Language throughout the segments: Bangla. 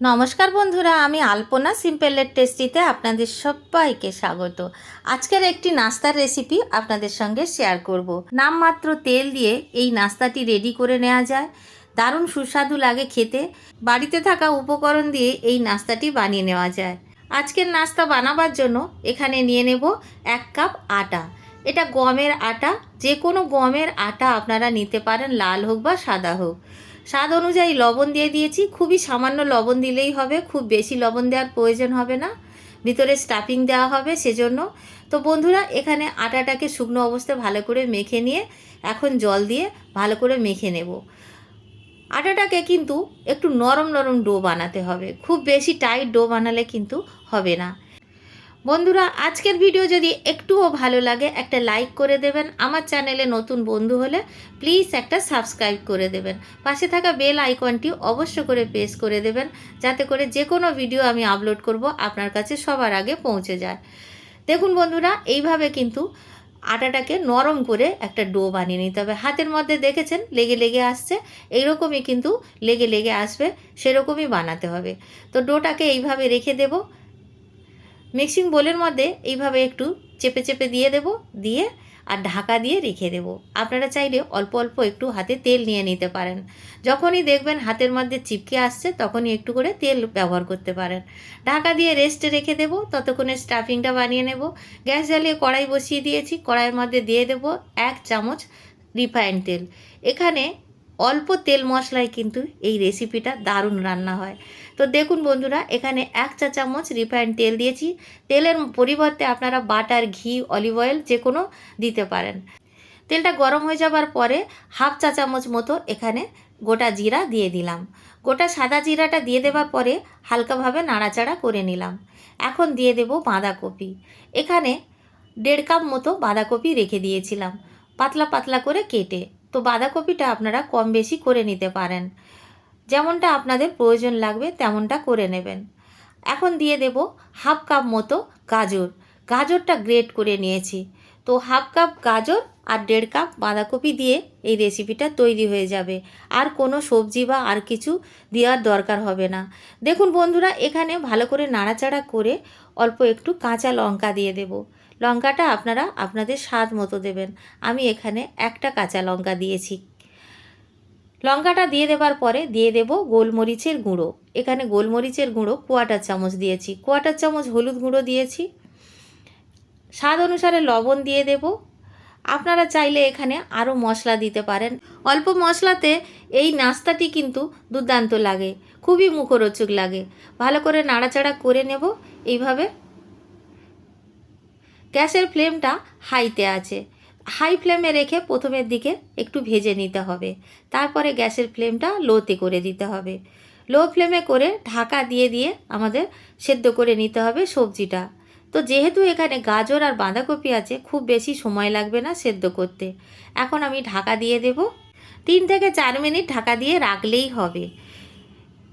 নমস্কার বন্ধুরা, আমি আলপনা সিম্পলের টেস্টিতে আপনাদের সবাইকে স্বাগত। আজকের একটি নাস্তার রেসিপি আপনাদের সঙ্গে শেয়ার করব। নামমাত্র তেল দিয়ে এই নাস্তাটি রেডি করে নেওয়া যায়। দারুণ সুস্বাদু লাগে খেতে। বাড়িতে থাকা উপকরণ দিয়ে এই নাস্তাটি বানিয়ে নেওয়া যায়। আজকের নাস্তা বানাবার জন্য এখানে নিয়ে নেব এক কাপ আটা। এটা গমের আটা। যে কোনো গমের আটা আপনারা নিতে পারেন, লাল হোক বা সাদা হোক। স্বাদ অনুযায়ী লবণ দিয়ে দিয়েছি। খুবই সামান্য লবণ দিলেই হবে, খুব বেশি লবণ দেওয়ার প্রয়োজন হবে না। ভিতরে স্টাফিং দেওয়া হবে সেজন্য। তো বন্ধুরা, এখানে আটাটাকে শুকনো অবস্থায় ভালো করে মেখে নিয়ে এখন জল দিয়ে ভালো করে মেখে নেব। আটাটাকে কিন্তু একটু নরম নরম ডো বানাতে হবে। খুব বেশি টাইট ডো বানালে কিন্তু হবে না। বন্ধুরা, আজকের ভিডিও যদি একটুও ভালো লাগে, একটা লাইক করে দেবেন। আমার চ্যানেলে নতুন বন্ধু হলে প্লিজ একটা সাবস্ক্রাইব করে দেবেন। পাশে থাকা বেল আইকনটি অবশ্য করে প্রেস করে দেবেন, যাতে করে যে কোনো ভিডিও আমি আপলোড করব, আপনার কাছে সবার আগে পৌঁছে যায়। দেখুন বন্ধুরা, এইভাবে কিন্তু আটাটাকে নরম করে একটা ডো বানিয়ে নিতে হবে। হাতের মধ্যে দেখেছেন? লেগে লেগে আসছে। এইরকমই কিন্তু লেগে লেগে আসবে, সেরকমই বানাতে হবে। তো ডোটাকে এইভাবে রেখে দেব। মিক্সিং বোলের মধ্যে এইভাবে একটু চেপে চেপে দিয়ে দেব, দিয়ে আর ঢাকা দিয়ে রেখে দেব। আপনারা চাইলে অল্প অল্প একটু হাতে তেল নিয়ে নিতে পারেন। যখনই দেখবেন হাতের মধ্যে চিপকে আসছে, তখনই একটু করে তেল ব্যবহার করতে পারেন। ঢাকা দিয়ে রেস্টে রেখে দেব, ততক্ষণে স্টাফিংটা বানিয়ে নেব। গ্যাস জ্বালিয়ে কড়াই বসিয়ে দিয়েছি, কড়াইয়ের মধ্যে দিয়ে দেব এক চামচ রিফাইন্ড তেল। এখানে অল্প তেল মশলায় কিন্তু এই রেসিপিটা দারুণ রান্না হয়। তো দেখুন বন্ধুরা, এখানে এক চা চামচ রিফাইন্ড তেল দিয়েছি। তেলের পরিবর্তে আপনারা বাটার ঘি অলিভ অয়েল যে কোনো দিতে পারেন। তেলটা গরম হয়ে যাবার পরে হাফ চা চামচ মতো এখানে গোটা জিরা দিয়ে দিলাম। গোটা সাদা জিরাটা দিয়ে দেওয়ার পরে হালকাভাবে নাড়াচাড়া করে নিলাম। এখন দিয়ে দেব বাঁধাকপি। এখানে দেড় কাপ মতো বাঁধাকপি রেখে দিয়েছিলাম। পাতলা পাতলা করে কেটে। তো বাঁধাকপিটা আপনারা কম বেশি করে নিতে পারেন। যেমনটা আপনাদের প্রয়োজন লাগবে তেমনটা করে নেবেন। এখন দিয়ে দেব হাফ কাপ মতো গাজর। গাজরটা গ্রেট করে নিয়েছি। তো হাফ কাপ গাজর আর দেড় কাপ বাঁধাকপি দিয়ে এই রেসিপিটা তৈরি হয়ে যাবে। আর কোনো সবজি বা আর কিছু দেওয়ার দরকার হবে না। দেখুন বন্ধুরা, এখানে ভালো করে নাড়াচাড়া করে অল্প একটু কাঁচা লঙ্কা দিয়ে দেব। লঙ্কাটা আপনারা আপনাদের স্বাদ মতো দেবেন। আমি এখানে একটা কাঁচা লঙ্কা দিয়েছি। লঙ্কাটা দিয়ে দেবার পরে দিয়ে দেব গোলমরিচের গুঁড়ো। এখানে গোলমরিচের গুঁড়ো কোয়াটার চামচ দিয়েছি। কোয়াটার চামচ হলুদ গুঁড়ো দিয়েছি। স্বাদ অনুসারে লবণ দিয়ে দেব। আপনারা চাইলে এখানে আরও মশলা দিতে পারেন। অল্প মশলাতে এই নাস্তাটি কিন্তু দুর্দান্ত লাগে। খুবই মুখরোচক লাগে। ভালো করে নাড়াচাড়া করে নেব। এইভাবে গ্যাসের ফ্লেমটা হাইতে আছে। হাই ফ্লেমে রেখে প্রথমের দিকে একটু ভেজে নিতে হবে। তারপরে গ্যাসের ফ্লেমটা লোতে করে দিতে হবে। লো ফ্লেমে করে ঢাকা দিয়ে দিয়ে আমাদের সেদ্ধ করে নিতে হবে সবজিটা। তো যেহেতু এখানে গাজর আর বাঁধাকপি আছে, খুব বেশি সময় লাগবে না সেদ্ধ করতে। এখন আমি ঢাকা দিয়ে দেব। তিন থেকে চার মিনিট ঢাকা দিয়ে রাখলেই হবে।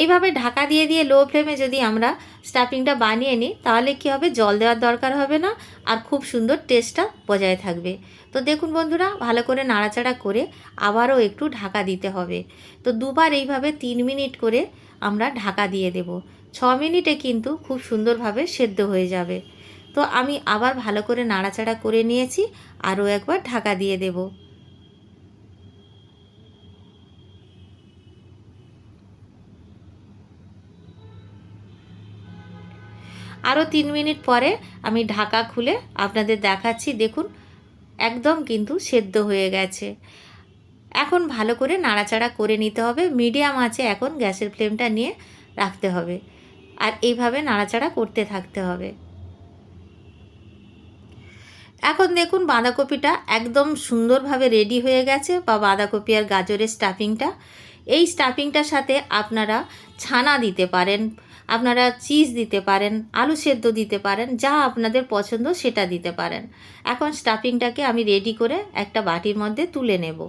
এইভাবে ঢাকা দিয়ে দিয়ে লো ফ্লেমে যদি আমরা স্টাফিংটা বানিয়ে নিই, তাহলে কি হবে? জল দেওয়ার দরকার হবে না আর খুব সুন্দর টেস্টটা বজায় থাকবে। তো দেখুন বন্ধুরা, ভালো করে নাড়াচাড়া করে আবারও একটু ঢাকা দিতে হবে। তো দুবার এইভাবে তিন মিনিট করে আমরা ঢাকা দিয়ে দেব। ছ মিনিটে কিন্তু খুব সুন্দরভাবে সেদ্ধ হয়ে যাবে। তো আমি আবার ভালো করে নাড়াচাড়া করে নিয়েছি, আরও একবার ঢাকা দিয়ে দেবো। আরও তিন মিনিট পরে আমি ঢাকা খুলে আপনাদের দেখাচ্ছি, দেখুন, একদম কিন্তু সেদ্ধ হয়ে গেছে। এখন ভালো করে নাড়াচাড়া করে নিতে হবে, মিডিয়াম আছে এখন গ্যাসের ফ্লেমটা নিয়ে রাখতে হবে। আর এইভাবে নাড়াচাড়া করতে থাকতে হবে। এখন দেখুন, বাঁধাকপিটা একদম সুন্দরভাবে রেডি হয়ে গেছে, বা বাঁধাকপি আর গাজরের স্টাফিংটা। এই স্টাফিংটার সাথে আপনারা ছানা দিতে পারেন আপনারা চিজ দিতে পারেন, আলু সেদ্ধ দিতে পারেন, যা আপনাদের পছন্দ সেটা দিতে পারেন। এখন স্টাফিংটাকে আমি রেডি করে একটা বাটির মধ্যে তুলে নেব।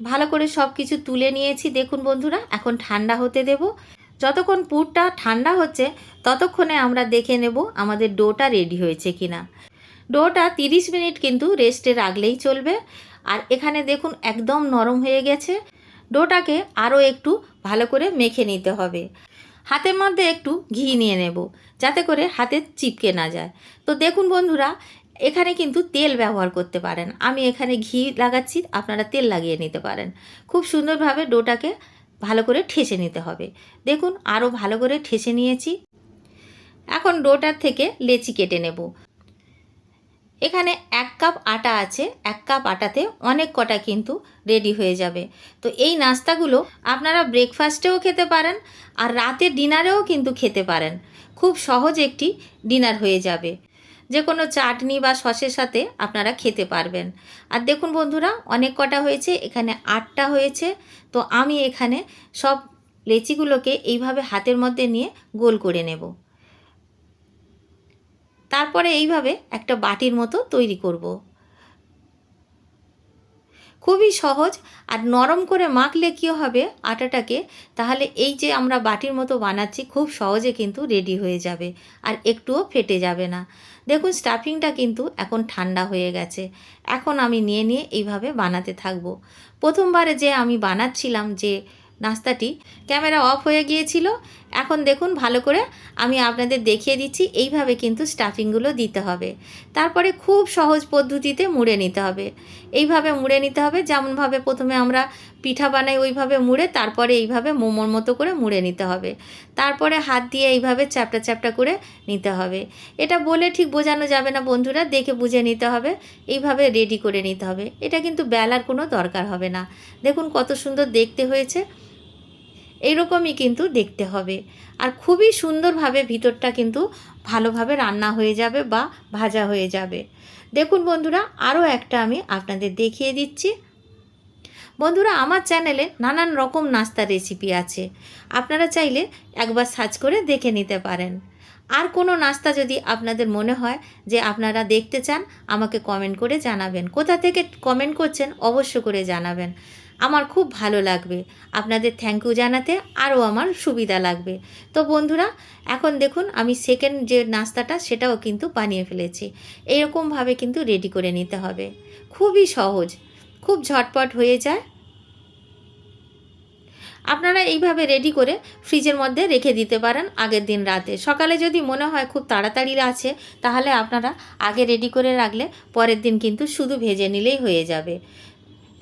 ভালো করে সব কিছু তুলে নিয়েছি। দেখুন বন্ধুরা, এখন ঠান্ডা হতে দেব। যতক্ষণ পুরটা ঠান্ডা হচ্ছে, ততক্ষণে আমরা দেখে নেব আমাদের ডোটা রেডি হয়েছে কিনা। ডোটা তিরিশ মিনিট কিন্তু রেস্টে রাখলেই চলবে। আর এখানে দেখুন একদম নরম হয়ে গেছে। ডোটাকে আরও একটু ভালো করে মেখে নিতে হবে। হাতের মধ্যে একটু ঘি নিয়ে নেব, যাতে করে হাতে চিপকে না যায়। তো দেখুন বন্ধুরা, এখানে কিন্তু তেল ব্যবহার করতে পারেন। আমি এখানে ঘি লাগাচ্ছি, আপনারা তেল লাগিয়ে নিতে পারেন। খুব সুন্দরভাবে ডোটাকে ভালো করে ঠেসে নিতে হবে। দেখুন আরও ভালো করে ঠেসে নিয়েছি। এখন ডোটার থেকে লেচি কেটে নেব। এখানে এক কাপ আটা আছে, এক কাপ আটাতে অনেক কটা কিন্তু রেডি হয়ে যাবে। তো এই নাস্তাগুলো আপনারা ব্রেকফাস্টেও খেতে পারেন আর রাতের ডিনারেও কিন্তু খেতে পারেন। খুব সহজ একটি ডিনার হয়ে যাবে। যে কোনো চাটনি বা সসের সাথে আপনারা খেতে পারবেন। আর দেখুন বন্ধুরা, অনেক কটা হয়েছে, এখানে আটটা হয়েছে। তো আমি এখানে সব লেচিগুলোকে এইভাবে হাতের মধ্যে নিয়ে গোল করে নেব। তারপরে এইভাবে একটা বাটির মতো তৈরি করব। খুবই সহজ আর নরম করে মাখলে কী হবে আটাটাকে? তাহলে এই যে আমরা বাটির মতো বানাচ্ছি, খুব সহজে কিন্তু রেডি হয়ে যাবে আর একটুও ফেটে যাবে না। দেখুন, স্টাফিংটা কিন্তু এখন ঠান্ডা হয়ে গেছে। এখন আমি নিয়ে নিয়ে এইভাবে বানাতে থাকব। প্রথমবারে যে আমি বানাচ্ছিলাম যে নাস্তাটি, ক্যামেরা অফ হয়ে গিয়েছিল। এখন দেখুন ভালো করে আমি আপনাদের দেখিয়ে দিচ্ছি, এইভাবে কিন্তু স্টাফিংগুলো দিতে হবে। তারপরে খুব সহজ পদ্ধতিতে মুড়ে নিতে হবে। এইভাবে মুড়ে নিতে হবে, যেমনভাবে প্রথমে আমরা পিঠা বানাই ওইভাবে মুড়ে, তারপরে এইভাবে মোমোর মতো করে মুড়ে নিতে হবে। তারপরে হাত দিয়ে এইভাবে চ্যাপটা চ্যাপটা করে নিতে হবে। এটা বলে ঠিক বোঝানো যাবে না বন্ধুরা, দেখে বুঝে নিতে হবে, এইভাবে রেডি করে নিতে হবে। এটা কিন্তু বেলার কোনো দরকার হবে না। দেখুন কত সুন্দর দেখতে হয়েছে। এইরকমই কিন্তু দেখতে হবে। আর খুবই সুন্দরভাবে ভিতরটা কিন্তু ভালোভাবে রান্না হয়ে যাবে বা ভাজা হয়ে যাবে। দেখুন বন্ধুরা, আরও একটা আমি আপনাদের দেখিয়ে দিচ্ছি। বন্ধুরা, আমার চ্যানেলে নানান রকম নাস্তার রেসিপি আছে। আপনারা চাইলে একবার সার্চ করে দেখে নিতে পারেন। আর কোনো নাস্তা যদি আপনাদের মনে হয় যে আপনারা দেখতে চান, আমাকে কমেন্ট করে জানাবেন। কোথা থেকে কমেন্ট করছেন অবশ্য করে জানাবেন। আমার খুব ভালো লাগবে। আপনাদের থ্যাংক ইউ জানাতে আরও আমার সুবিধা লাগবে। তো বন্ধুরা, এখন দেখুন আমি সেকেন্ড যে নাস্তাটা, সেটাও কিন্তু বানিয়ে ফেলেছি। এইরকমভাবে কিন্তু রেডি করে নিতে হবে। খুবই সহজ। খুব ঝটপট হয়ে যায়। আপনারা এইভাবে রেডি করে ফ্রিজের মধ্যে রেখে দিতে পারেন আগের দিন রাতে। সকালে যদি মনে হয় খুব তাড়াতাড়ি আছে, তাহলে আপনারা আগে রেডি করে রাখলে পরের দিন কিন্তু শুধু ভেজে নিলেই হয়ে যাবে।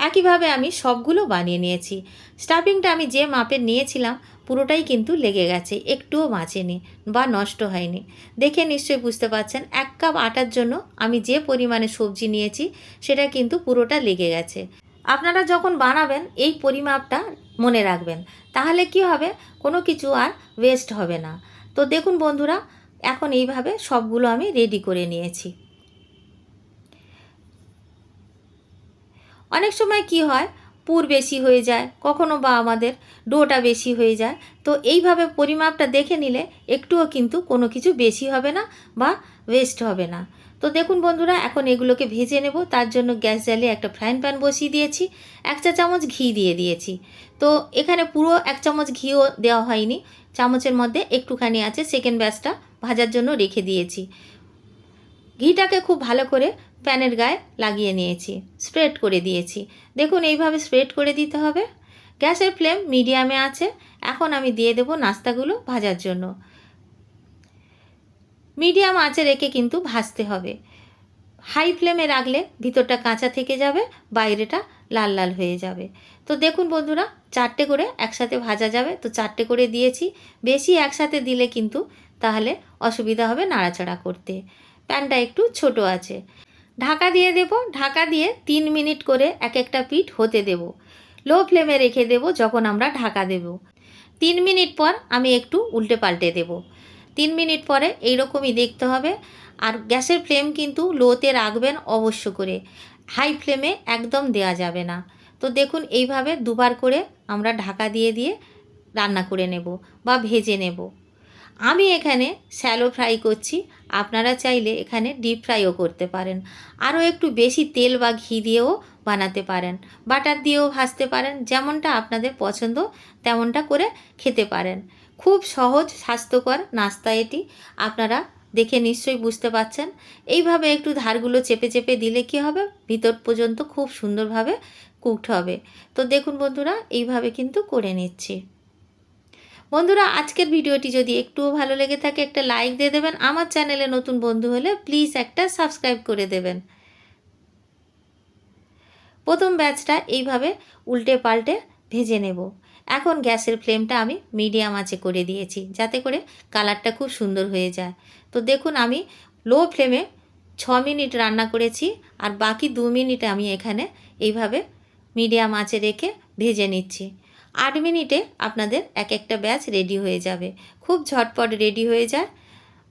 একইভাবে আমি সবগুলো বানিয়ে নিয়েছি। স্টাফিংটা আমি যে মাপের নিয়েছিলাম, পুরোটাই কিন্তু লেগে গেছে, একটুও বাঁচেনি বা নষ্ট হয়নি। দেখে নিশ্চয়ই বুঝতে পারছেন, এক কাপ আটার জন্য আমি যে পরিমাণে সবজি নিয়েছি, সেটা কিন্তু পুরোটা লেগে গেছে। আপনারা যখন বানাবেন, এই পরিমাপটা মনে রাখবেন। তাহলে কি হবে? কোনো কিছু আর ওয়েস্ট হবে না। তো দেখুন বন্ধুরা, এখন এইভাবে সবগুলো আমি রেডি করে নিয়েছি। অনেক সময় কি হয়? পুর বেশি হয়ে যায়, কখনো বা আমাদের ডোটা বেশি হয়ে যায়। তো এইভাবে পরিমাপটা দেখে নিলে একটুও কিন্তু কোনো কিছু বেশি হবে না বা ওয়েস্ট হবে না। তো দেখুন বন্ধুরা, এখন এগুলোকে ভেজে নেব। তার জন্য গ্যাস জ্বালিয়ে একটা ফ্রাইং প্যান বসিয়ে দিয়েছি। এক চা চামচ ঘি দিয়ে দিয়েছি। তো এখানে পুরো এক চামচ ঘিও দেওয়া হয়নি। চামচের মধ্যে একটুখানি আছে সেকেন্ড ব্যাচটা ভাজার জন্য রেখে দিয়েছি। ঘিটাকে খুব ভালো করে প্যানের গায়ে লাগিয়ে নিয়েছি স্প্রেড করে দিয়েছি। দেখুন, এইভাবে স্প্রেড করে দিতে হবে। গ্যাসের ফ্লেম মিডিয়ামে আছে। এখন আমি দিয়ে দেব নাস্তাগুলো ভাজার জন্য। মিডিয়াম আঁচে রেখে কিন্তু ভাজতে হবে। হাই ফ্লেমে রাখলে ভিতরটা কাঁচা থেকে যাবে, বাইরেটা লাল লাল হয়ে যাবে। তো দেখুন বন্ধুরা, চারটে করে একসাথে ভাজা যাবে। তো চারটে করে দিয়েছি। বেশি একসাথে দিলে কিন্তু তাহলে অসুবিধা হবে নাড়াচাড়া করতে। প্যানটা একটু ছোট আছে। ঢাকা দিয়ে দেব। ঢাকা দিয়ে তিন মিনিট করে এক একটা পিঠ হতে দেব। লো ফ্লেমে রেখে দেব যখন আমরা ঢাকা দেব। তিন মিনিট পর আমি একটু উল্টে পাল্টে দেব। তিন মিনিট পরে এইরকমই দেখতে হবে। আর গ্যাসের ফ্লেম কিন্তু লোতে রাখবেন অবশ্য করে। হাই ফ্লেমে একদম দেয়া যাবে না। তো দেখুন এইভাবে দুবার করে আমরা ঢাকা দিয়ে দিয়ে রান্না করে নেব বা ভেজে নেব। আমি এখানে শ্যালো ফ্রাই করছি। আপনারা চাইলে এখানে ডিপ ফ্রাইও করতে পারেন। আরও একটু বেশি তেল বা ঘি দিয়েও বানাতে পারেন। বাটার দিয়েও ভাজতে পারেন। যেমনটা আপনাদের পছন্দ তেমনটা করে খেতে পারেন। খুব সহজ, স্বাস্থ্যকর নাস্তা এটি। আপনারা দেখে নিশ্চয়ই বুঝতে পাচ্ছেন এইভাবে একটু ধারগুলো চেপে চেপে দিলে কি হবে? ভিতর পর্যন্ত খুব সুন্দরভাবে কুকড হবে। তো দেখুন বন্ধুরা, এইভাবে কিন্তু করে নিচ্ছি। বন্ধুরা, আজকের ভিডিওটি যদি একটুও ভালো লেগে থাকে, একটা লাইক দিয়ে দেবেন। আমার চ্যানেলে নতুন বন্ধু হলে প্লিজ একটা সাবস্ক্রাইব করে দেবেন। প্রথম ব্যাচটা এইভাবে উল্টে পাল্টে ভেজে নেব। এখন গ্যাসের ফ্লেমটা আমি মিডিয়াম আঁচে করে দিয়েছি, যাতে করে কালারটা খুব সুন্দর হয়ে যায়। তো দেখুন, আমি লো ফ্লেমে ছ মিনিট রান্না করেছি, আর বাকি দু মিনিট আমি এখানে এইভাবে মিডিয়াম আঁচে রেখে ভেজে নিচ্ছি। আট মিনিটে আপনাদের এক একটা ব্যাচ রেডি হয়ে যাবে। খুব ঝটপট রেডি হয়ে যায়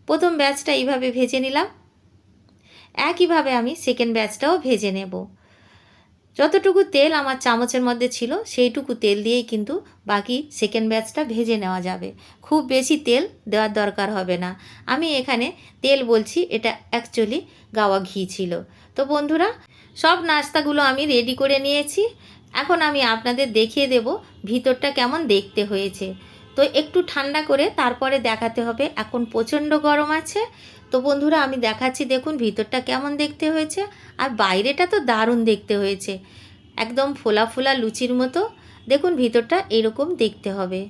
প্রথম ব্যাচটা এইভাবে ভেজে নিলাম। একইভাবে আমি সেকেন্ড ব্যাচটাও ভেজে নেব। যতটুকু তেল আমার চামচের মধ্যে ছিল, সেইটুকু তেল দিয়েই কিন্তু বাকি সেকেন্ড ব্যাচটা ভেজে নেওয়া যাবে। খুব বেশি তেল দেওয়ার দরকার হবে না। আমি এখানে তেল বলছি, এটা অ্যাকচুয়ালি গাওয়া ঘি ছিল। তো বন্ধুরা, সব নাস্তাগুলো আমি রেডি করে নিয়েছি। এখন আমি আপনাদের দেখিয়ে দেব ভিতরটা কেমন দেখতে হয়েছে। তো একটু ঠান্ডা করে তারপরে দেখাতে হবে। এখন প্রচণ্ড গরম আছে। তো বন্ধুরা, আমি দেখাচ্ছি, দেখুন ভিতরটা কেমন দেখতে হয়েছে। আর বাইরেটা তো দারুণ দেখতে হয়েছে। একদম ফোলা ফোলা লুচির মতো। দেখুন ভিতরটা এরকম দেখতে হবে।